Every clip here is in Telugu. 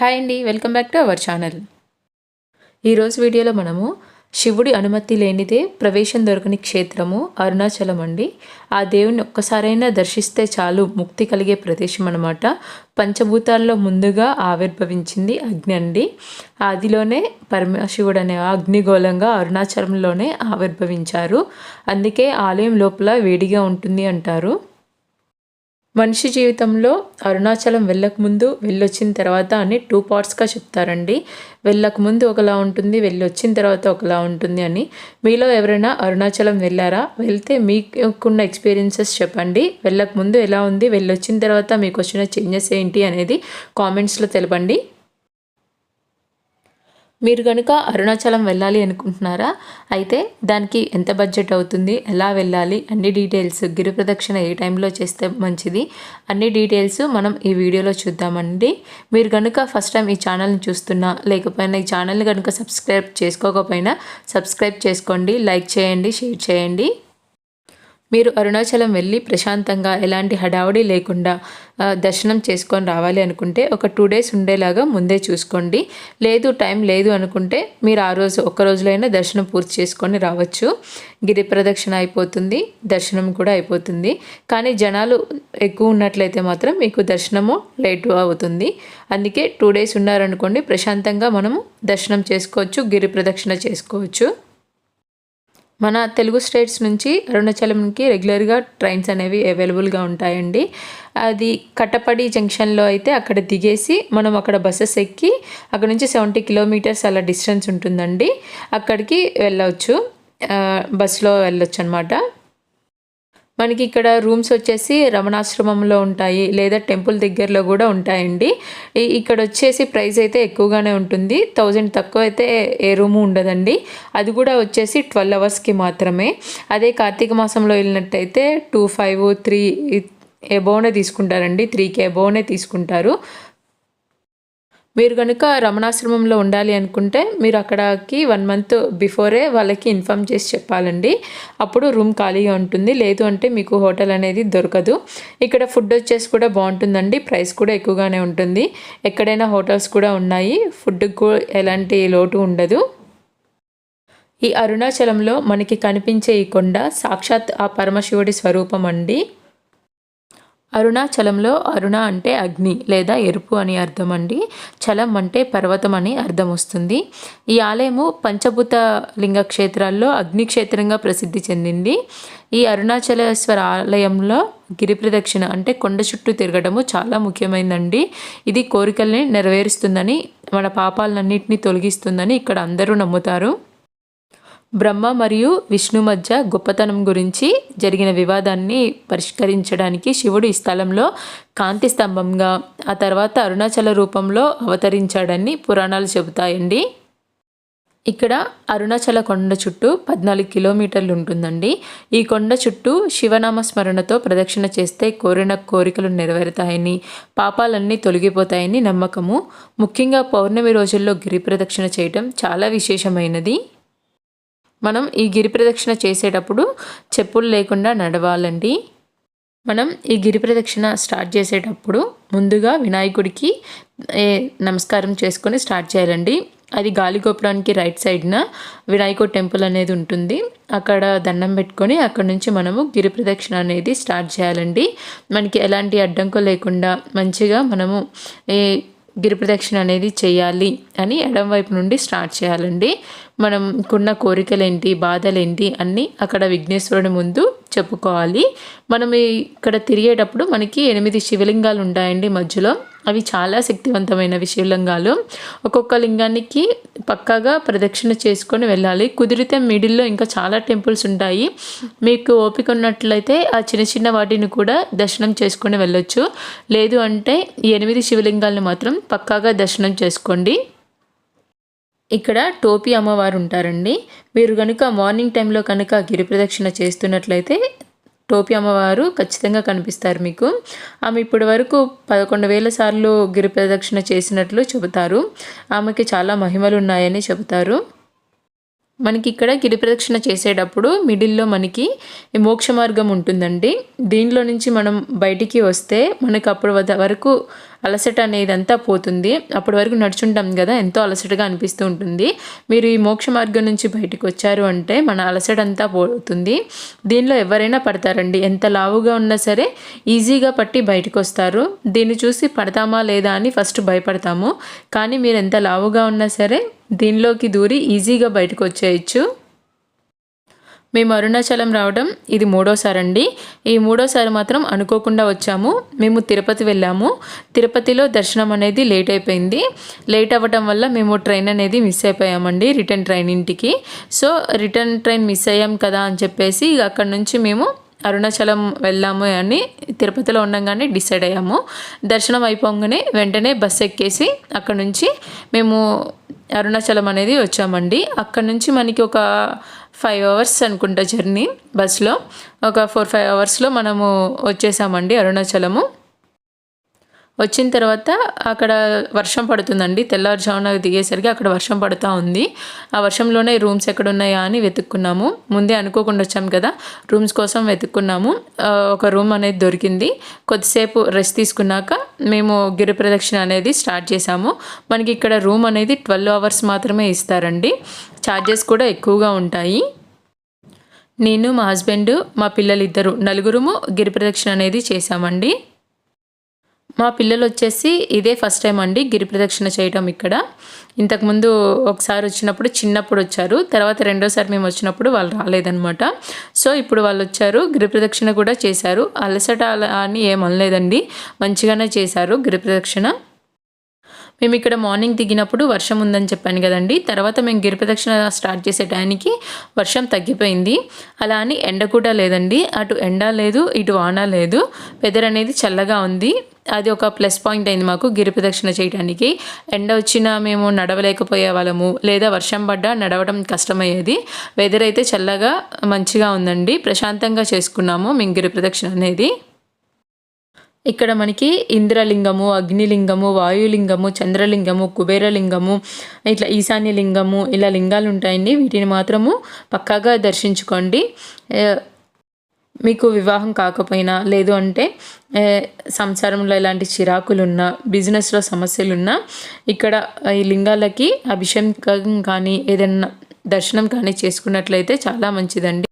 హాయ్ అండి welcome back to our channel. ఈరోజు వీడియోలో మనము శివుడి అనుమతి లేనిదే ప్రవేశం దొరకని క్షేత్రము అరుణాచలం అండి. ఆ దేవుని ఒక్కసారైనా దర్శిస్తే చాలు ముక్తి కలిగే ప్రదేశం అనమాట పంచభూతాల్లో ముందుగా ఆవిర్భవించింది అగ్ని అండి. ఆదిలోనే పరమశివుడు అనే అగ్నిగోళంగా అరుణాచలంలోనే ఆవిర్భవించారు. అందుకే ఆలయం లోపల వేడిగా ఉంటుంది అంటారు. మనిషి జీవితంలో అరుణాచలం వెళ్ళకముందు వెళ్ళొచ్చిన తర్వాత అని టూ పార్ట్స్గా చెప్తారండి. వెళ్ళకముందు ఒకలా ఉంటుంది వెళ్ళొచ్చిన తర్వాత ఒకలా ఉంటుంది అని. మీలో ఎవరైనా అరుణాచలం వెళ్ళారా? వెళ్తే మీకున్న ఎక్స్పీరియన్సెస్ చెప్పండి. వెళ్ళకముందు ఎలా ఉంది? వెళ్ళొచ్చిన తర్వాత మీకు వచ్చిన చేంజెస్ ఏంటి అనేది కామెంట్స్లో తెలపండి. మీరు కనుక అరుణాచలం వెళ్ళాలి అనుకుంటున్నారా? అయితే దానికి ఎంత బడ్జెట్ అవుతుంది? ఎలా వెళ్ళాలి? అన్ని డీటెయిల్స్ గిరి ప్రదక్షిణ ఏ టైంలో చేస్తే మంచిది? అన్ని డీటెయిల్స్ మనం ఈ వీడియోలో చూద్దామండి. మీరు కనుక ఫస్ట్ టైం ఈ ఛానల్ని చూస్తున్నా లేకపోయినా ఈ ఛానల్ని కనుక సబ్స్క్రైబ్ చేసుకోకపోయినా సబ్స్క్రైబ్ చేసుకోండి లైక్ చేయండి షేర్ చేయండి. మీరు అరుణాచలం వెళ్ళి ప్రశాంతంగా ఎలాంటి హడావుడి లేకుండా దర్శనం చేసుకొని రావాలి అనుకుంటే ఒక టూ డేస్ ఉండేలాగా ముందే చూసుకోండి. లేదు టైం లేదు అనుకుంటే మీరు ఆ రోజు ఒక్క రోజులైనా దర్శనం పూర్తి చేసుకొని రావచ్చు. గిరి ప్రదక్షిణ అయిపోతుంది దర్శనం కూడా అయిపోతుంది. కానీ జనాలు ఎక్కువ ఉన్నట్లయితే మాత్రం మీకు దర్శనము లేటు అవుతుంది. అందుకే టూ డేస్ ఉన్నారనుకోండి ప్రశాంతంగా మనము దర్శనం చేసుకోవచ్చు గిరి ప్రదక్షిణ చేసుకోవచ్చు. మన తెలుగు స్టేట్స్ నుంచి అరుణాచలంకి రెగ్యులర్గా ట్రైన్స్ అనేవి అవైలబుల్గా ఉంటాయండి. అది కట్టపడి జంక్షన్లో అయితే అక్కడ దిగేసి మనం అక్కడ బస్సెస్ ఎక్కి అక్కడ నుంచి సెవెంటీ కిలోమీటర్స్ అలా డిస్టెన్స్ ఉంటుందండి. అక్కడికి వెళ్ళవచ్చు బస్సులో వెళ్ళొచ్చు అనమాట మనకి ఇక్కడ రూమ్స్ వచ్చేసి రమణాశ్రమంలో ఉంటాయి లేదా టెంపుల్ దగ్గరలో కూడా ఉంటాయండి. ఇక్కడ వచ్చేసి ప్రైస్ అయితే ఎక్కువగానే ఉంటుంది. థౌజండ్ తక్కువ అయితే ఏ రూము ఉండదండి. అది కూడా వచ్చేసి ట్వెల్వ్ అవర్స్కి మాత్రమే. అదే కార్తీక మాసంలో వెళ్ళినట్టయితే టూ ఫైవ్ త్రీ ఎబోనే తీసుకుంటారండి. త్రీకి ఎబోనే తీసుకుంటారు. మీరు కనుక రమణాశ్రమంలో ఉండాలి అనుకుంటే మీరు అక్కడికి వన్ మంత్ బిఫోరే వాళ్ళకి ఇన్ఫామ్ చేసి చెప్పాలండి. అప్పుడు రూమ్ ఖాళీగా ఉంటుంది. లేదు అంటే మీకు హోటల్ అనేది దొరకదు. ఇక్కడ ఫుడ్ వచ్చేసి కూడా బాగుంటుందండి. ప్రైస్ కూడా ఎక్కువగానే ఉంటుంది. ఎక్కడైనా హోటల్స్ కూడా ఉన్నాయి. ఫుడ్కు ఎలాంటి లోటు ఉండదు. ఈ అరుణాచలంలో మనకి కనిపించే ఈ కొండ సాక్షాత్ ఆ పరమశివుడి స్వరూపం అండి. అరుణాచలంలో అరుణ అంటే అగ్ని లేదా ఎరుపు అని అర్థం అండి చలం అంటే పర్వతం అని అర్థం వస్తుంది. ఈ ఆలయము పంచభూత లింగ క్షేత్రాల్లో అగ్ని క్షేత్రంగా ప్రసిద్ధి చెందింది. ఈ అరుణాచలేశ్వర ఆలయంలో గిరి ప్రదక్షిణ అంటే కొండ చుట్టూ తిరగడము చాలా ముఖ్యమైనదండి ఇది కోరికల్ని నెరవేరుస్తుందని మన పాపాలన్నింటినీ తొలగిస్తుందని ఇక్కడ అందరూ నమ్ముతారు. బ్రహ్మ మరియు విష్ణు మధ్య గొప్పతనం గురించి జరిగిన వివాదాన్ని పరిష్కరించడానికి శివుడు ఈ స్థలంలో కాంతి స్తంభంగా ఆ తర్వాత అరుణాచల రూపంలో అవతరించాడని పురాణాలు చెబుతాయండి. ఇక్కడ అరుణాచల కొండ చుట్టూ పద్నాలుగు కిలోమీటర్లు ఉంటుందండి. ఈ కొండ చుట్టూ శివనామ స్మరణతో ప్రదక్షిణ చేస్తే కోరిన కోరికలు నెరవేరుతాయని పాపాలన్నీ తొలగిపోతాయని నమ్మకము. ముఖ్యంగా పౌర్ణమి రోజుల్లో గిరి ప్రదక్షిణ చేయటం చాలా విశేషమైనది. మనం ఈ గిరి ప్రదక్షిణ చేసేటప్పుడు చెప్పులు లేకుండా నడవాలండి. మనం ఈ గిరి ప్రదక్షిణ స్టార్ట్ చేసేటప్పుడు ముందుగా వినాయకుడికి నమస్కారం చేసుకొని స్టార్ట్ చేయాలండి. అది గాలిగోపురానికి రైట్ సైడ్న వినాయకుడు టెంపుల్ అనేది ఉంటుంది. అక్కడ దండం పెట్టుకొని అక్కడ నుంచి మనము గిరి ప్రదక్షిణ అనేది స్టార్ట్ చేయాలండి. మనకి ఎలాంటి అడ్డంకు లేకుండా మంచిగా మనము ఈ గిరి ప్రదక్షిణ అనేది చేయాలి అని ఎడం వైపు నుండి స్టార్ట్ చేయాలండి. మనం మనకున్న కోరికలేంటి బాధలేంటి అన్నీ అక్కడ విఘ్నేశ్వరుడి ముందు చెప్పుకోవాలి. మనం ఇక్కడ తిరిగేటప్పుడు మనకి ఎనిమిది శివలింగాలు ఉంటాయండి మధ్యలో. అవి చాలా శక్తివంతమైనవి శివలింగాలు ఒక్కొక్క లింగానికి పక్కాగా ప్రదక్షిణ చేసుకొని వెళ్ళాలి. కుదిరితే మిడిల్లో ఇంకా చాలా టెంపుల్స్ ఉంటాయి. మీకు ఓపిక ఉన్నట్లయితే ఆ చిన్న చిన్న వాటిని కూడా దర్శనం చేసుకొని వెళ్ళొచ్చు. లేదు అంటే ఎనిమిది శివలింగాలను మాత్రం పక్కాగా దర్శనం చేసుకోండి. ఇక్కడ టోపీ అమ్మవారు ఉంటారండి మీరు కనుక మార్నింగ్ టైంలో కనుక గిరి ప్రదక్షిణ చేస్తున్నట్లయితే టోపీ అమ్మవారు ఖచ్చితంగా కనిపిస్తారు మీకు. ఆమె ఇప్పటి వరకు పదకొండు వేల సార్లు గిరి ప్రదక్షిణ చేసినట్లు చెబుతారు. ఆమెకి చాలా మహిమలు ఉన్నాయని చెబుతారు. మనకి ఇక్కడ గిరి ప్రదక్షిణ చేసేటప్పుడు మిడిల్లో మనకి మోక్ష మార్గం ఉంటుందండి. దీనిలో నుంచి మనం బయటికి వస్తే మనకు అప్పటి వరకు అలసట అనేది అంతా పోతుంది. అప్పటి వరకు నడుచుంటాం కదా ఎంతో అలసటగా అనిపిస్తూ ఉంటుంది. మీరు ఈ మోక్ష మార్గం నుంచి బయటకు వచ్చారు అంటే మన అలసట అంతా పోతుంది. దీనిలో ఎవరైనా పడతారండి. ఎంత లావుగా ఉన్నా సరే ఈజీగా పట్టి బయటకు వస్తారు దీన్ని చూసి పడతామా లేదా అని ఫస్ట్ భయపడతాము. కానీ మీరు ఎంత లావుగా ఉన్నా సరే దీనిలోకి దూరి ఈజీగా బయటకు వచ్చేయచ్చు. మేము అరుణాచలం రావడం ఇది మూడోసారి అండి ఈ మూడోసారి మాత్రం అనుకోకుండా వచ్చాము. మేము తిరుపతి వెళ్ళాము. తిరుపతిలో దర్శనం అనేది లేట్ అయిపోయింది. లేట్ అవ్వటం వల్ల మేము ట్రైన్ అనేది మిస్ అయిపోయామండి రిటర్న్ ట్రైన్ ఇంటికి. సో రిటర్న్ ట్రైన్ మిస్ అయ్యాం కదా అని చెప్పేసి అక్కడ నుంచి మేము అరుణాచలం వెళ్ళాము అని తిరుపతిలో ఉండగానే డిసైడ్ అయ్యాము. దర్శనం అయిపోగానే వెంటనే బస్ ఎక్కేసి అక్కడ నుంచి మేము అరుణాచలం అనేది వచ్చామండి. అక్కడ నుంచి మనకి ఒక ఫైవ్ అవర్స్ అనుకుంటా జర్నీ బస్లో ఒక ఫోర్ ఫైవ్ అవర్స్లో మనము వచ్చేసామండి అరుణాచలము. వచ్చిన తర్వాత అక్కడ వర్షం పడుతుందండి. తెల్లవారుజామున దిగేసరికి అక్కడ వర్షం పడుతూ ఉంది. ఆ వర్షంలోనే రూమ్స్ ఎక్కడ ఉన్నాయా అని వెతుక్కున్నాము. ముందే అనుకోకుండా వచ్చాం కదా రూమ్స్ కోసం వెతుక్కున్నాము. ఒక రూమ్ అనేది దొరికింది. కొద్దిసేపు రెస్ట్ తీసుకున్నాక మేము గిరి ప్రదక్షిణ అనేది స్టార్ట్ చేసాము మనకి ఇక్కడ రూమ్ అనేది ట్వెల్వ్ అవర్స్ మాత్రమే ఇస్తారండి. ఛార్జెస్ కూడా ఎక్కువగా ఉంటాయి. నేను మా హస్బెండ్ మా పిల్లలిద్దరు నలుగురుము గిరి ప్రదక్షిణ అనేది చేశామండి. మా పిల్లలు వచ్చేసి ఇదే ఫస్ట్ టైం అండి గిరి ప్రదక్షిణ చేయటం ఇక్కడ. ఇంతకుముందు ఒకసారి వచ్చినప్పుడు చిన్నప్పుడు వచ్చారు. తర్వాత రెండోసారి మేము వచ్చినప్పుడు వాళ్ళు రాలేదనమాట సో ఇప్పుడు వాళ్ళు వచ్చారు గిరి ప్రదక్షిణ కూడా చేశారు. అలసట అని ఏమనలేదండి మంచిగానే చేశారు గిరి ప్రదక్షిణ. మేము ఇక్కడ మార్నింగ్ దిగినప్పుడు వర్షం ఉందని చెప్పాను కదండి. తర్వాత మేము గిరిప్రదక్షిణ స్టార్ట్ చేసే టైంకి వర్షం తగ్గిపోయింది. అలా అని ఎండ కూడా లేదండి. అటు ఎండ లేదు ఇటు వాన లేదు. వెదర్ అనేది చల్లగా ఉంది. అది ఒక ప్లస్ పాయింట్ అయింది మాకు గిరి ప్రదక్షిణ చేయడానికి ఎండ వచ్చినా మేము నడవలేకపోయే వాళ్ళము లేదా వర్షం పడ్డా నడవడం కష్టమయ్యేది. వెదర్ అయితే చల్లగా మంచిగా ఉందండి. ప్రశాంతంగా చేసుకున్నాము మేము గిరి ప్రదక్షిణ అనేది. ఇక్కడ మనకి ఇంద్రలింగము అగ్నిలింగము వాయులింగము చంద్రలింగము కుబేరలింగము ఇట్లా ఈశాన్యలింగము ఇలా లింగాలు ఉంటాయండి వీటిని మాత్రము పక్కాగా దర్శించుకోండి. మీకు వివాహం కాకపోయినా లేదు అంటే సంసారంలో ఇలాంటి చిరాకులున్నా బిజినెస్లో సమస్యలున్నా ఇక్కడ ఈ లింగాలకి అభిషేకం కానీ ఏదైనా దర్శనం కానీ చేసుకున్నట్లయితే చాలా మంచిదండి.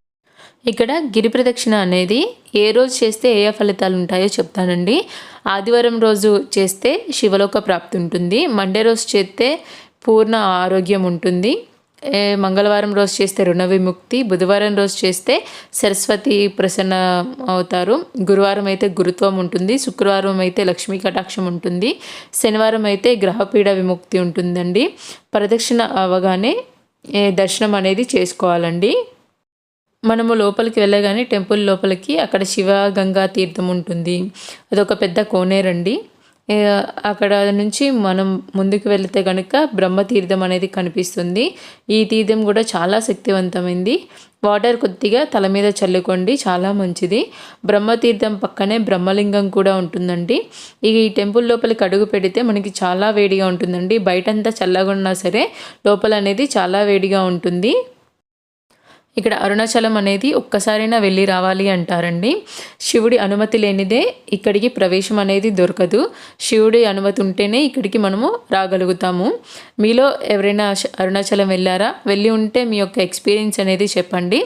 ఇక్కడ గిరి ప్రదక్షిణ అనేది ఏ రోజు చేస్తే ఏ ఫలితాలు ఉంటాయో చెప్తానండి. ఆదివారం రోజు చేస్తే శివలోక ప్రాప్తి ఉంటుంది. మండే రోజు చేస్తే పూర్ణ ఆరోగ్యం ఉంటుంది. మంగళవారం రోజు చేస్తే రుణ విముక్తి బుధవారం రోజు చేస్తే సరస్వతి ప్రసన్న అవుతారు. గురువారం అయితే గురుత్వం ఉంటుంది. శుక్రవారం అయితే లక్ష్మీ కటాక్షం ఉంటుంది. శనివారం అయితే గ్రహపీడ విముక్తి ఉంటుందండి. ప్రదక్షిణ అవగానే దర్శనం అనేది చేసుకోవాలండి. మనము లోపలికి వెళ్ళగానే టెంపుల్ లోపలికి అక్కడ శివ గంగా తీర్థం ఉంటుంది. అదొక పెద్ద కోనేరండి అక్కడ నుంచి మనం ముందుకు వెళితే కనుక బ్రహ్మతీర్థం అనేది కనిపిస్తుంది. ఈ తీర్థం కూడా చాలా శక్తివంతమైంది. వాటర్ కొద్దిగా తల మీద చల్లుకోండి చాలా మంచిది. బ్రహ్మతీర్థం పక్కనే బ్రహ్మలింగం కూడా ఉంటుందండి. ఈ టెంపుల్ లోపలికి అడుగు పెడితే మనకి చాలా వేడిగా ఉంటుందండి. బయటంతా చల్లగా ఉన్నా సరే లోపల అనేది చాలా వేడిగా ఉంటుంది. ఇక్కడ అరుణాచలం అనేది ఒక్కసారైనా వెళ్ళి రావాలి అంటారండి. శివుడి అనుమతి లేనిదే ఇక్కడికి ప్రవేశం అనేది దొరకదు. శివుడి అనుమతి ఉంటేనే ఇక్కడికి మనము రాగలుగుతాము. మీలో ఎవరైనా అరుణాచలం వెళ్ళారా? వెళ్ళి ఉంటే మీ యొక్క ఎక్స్పీరియన్స్ అనేది చెప్పండి.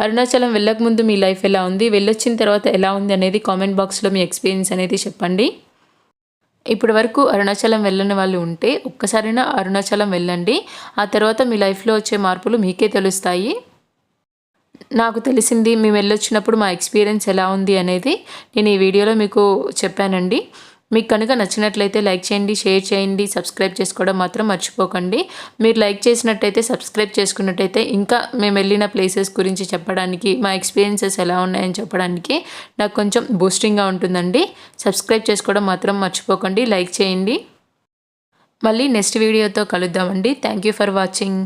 అరుణాచలం వెళ్ళకముందు మీ లైఫ్ ఎలా ఉంది? వెళ్ళొచ్చిన తర్వాత ఎలా ఉంది అనేది కామెంట్ బాక్స్లో మీ ఎక్స్పీరియన్స్ అనేది చెప్పండి. ఇప్పటి వరకు అరుణాచలం వెళ్ళని వాళ్ళు ఉంటే ఒక్కసారైనా అరుణాచలం వెళ్ళండి. ఆ తర్వాత మీ లైఫ్లో వచ్చే మార్పులు మీకే తెలుస్తాయి. నాకు తెలిసింది మేము వెళ్ళొచ్చినప్పుడు మా ఎక్స్పీరియన్స్ ఎలా ఉంది అనేది నేను ఈ వీడియోలో మీకు చెప్పానండి. మీకు కనుక నచ్చినట్లయితే లైక్ చేయండి షేర్ చేయండి సబ్స్క్రైబ్ చేసుకోవడం మాత్రం మర్చిపోకండి. మీరు లైక్ చేసినట్టయితే సబ్స్క్రైబ్ చేసుకున్నట్టయితే ఇంకా మేము వెళ్ళిన ప్లేసెస్ గురించి చెప్పడానికి మా ఎక్స్పీరియన్సెస్ ఎలా ఉన్నాయని చెప్పడానికి నాకు కొంచెం బూస్టింగ్గా ఉంటుందండి. సబ్స్క్రైబ్ చేసుకోవడం మాత్రం మర్చిపోకండి లైక్ చేయండి. మళ్ళీ నెక్స్ట్ వీడియోతో కలుద్దామండి. Thank you for watching